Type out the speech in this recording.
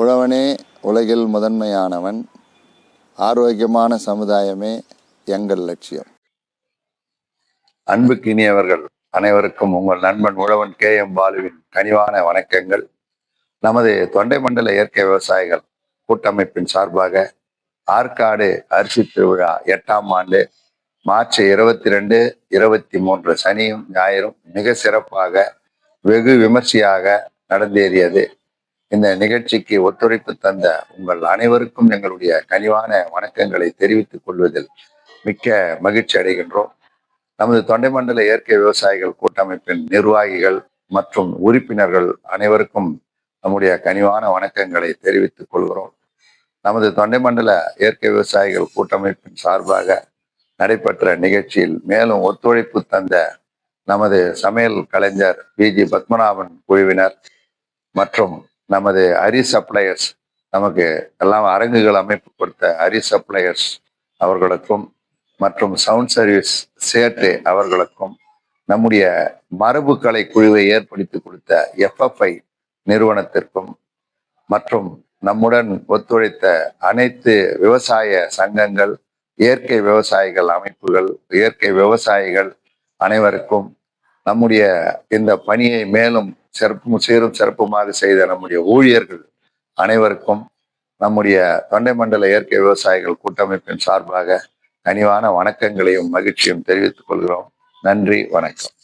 உழவனே உலகில் முதன்மையானவன் ஆரோக்கியமான சமுதாயமே எங்கள் லட்சியம். அன்புக்கு இனியவர்கள் அனைவருக்கும் உங்கள் நண்பன் உழவன் கே எம் பாலுவின் கனிவான வணக்கங்கள். நமது தொண்டை மண்டல இயற்கை விவசாயிகள் கூட்டமைப்பின் சார்பாக ஆற்காடு அரிசி திருவிழா எட்டாம் ஆண்டு மார்ச் இருபத்தி ரெண்டு இருபத்தி மூன்று சனியும் ஞாயிறும் மிக சிறப்பாக வெகு விமர்சையாக நடந்தேறியது. இந்த நிகழ்ச்சிக்கு ஒத்துழைப்பு தந்த உங்கள் அனைவருக்கும் எங்களுடைய கனிவான வணக்கங்களை தெரிவித்துக் கொள்வதில் மிக்க மகிழ்ச்சி அடைகின்றோம். நமது தொண்டை மண்டல இயற்கை விவசாயிகள் கூட்டமைப்பின் நிர்வாகிகள் மற்றும் உறுப்பினர்கள் அனைவருக்கும் நம்முடைய கனிவான வணக்கங்களை தெரிவித்துக் கொள்கிறோம். நமது தொண்டை மண்டல இயற்கை விவசாயிகள் கூட்டமைப்பின் சார்பாக நடைபெற்ற நிகழ்ச்சியில் மேலும் ஒத்துழைப்பு தந்த நமது சமையல் கலைஞர் பிஜி பத்மநாபன் குழுவினர் மற்றும் நமது அரி சப்ளையர்ஸ் நமக்கு எல்லாம் அரங்குகள் அமைப்பு கொடுத்த அரி சப்ளையர்ஸ் அவர்களுக்கும் மற்றும் சவுண்ட் சர்வீஸ் சேர்த்து அவர்களுக்கும் நம்முடைய மரபுக்கலை குழுவை ஏற்படுத்தி கொடுத்த எஃப்எஃப்ஐ நிறுவனத்திற்கும் மற்றும் நம்முடன் ஒத்துழைத்த அனைத்து விவசாய சங்கங்கள் இயற்கை விவசாயிகள் அமைப்புகள் இயற்கை விவசாயிகள் அனைவருக்கும் நம்முடைய இந்த பணியை மேலும் சிறப்பு சீரும் சிறப்புமாக செய்த நம்முடைய ஊழியர்கள் அனைவருக்கும் நம்முடைய தொண்டை மண்டல இயற்கை விவசாயிகள் கூட்டமைப்பின் சார்பாக கனிவான வணக்கங்களையும் மகிழ்ச்சியும் தெரிவித்துக் கொள்கிறோம். நன்றி வணக்கம்.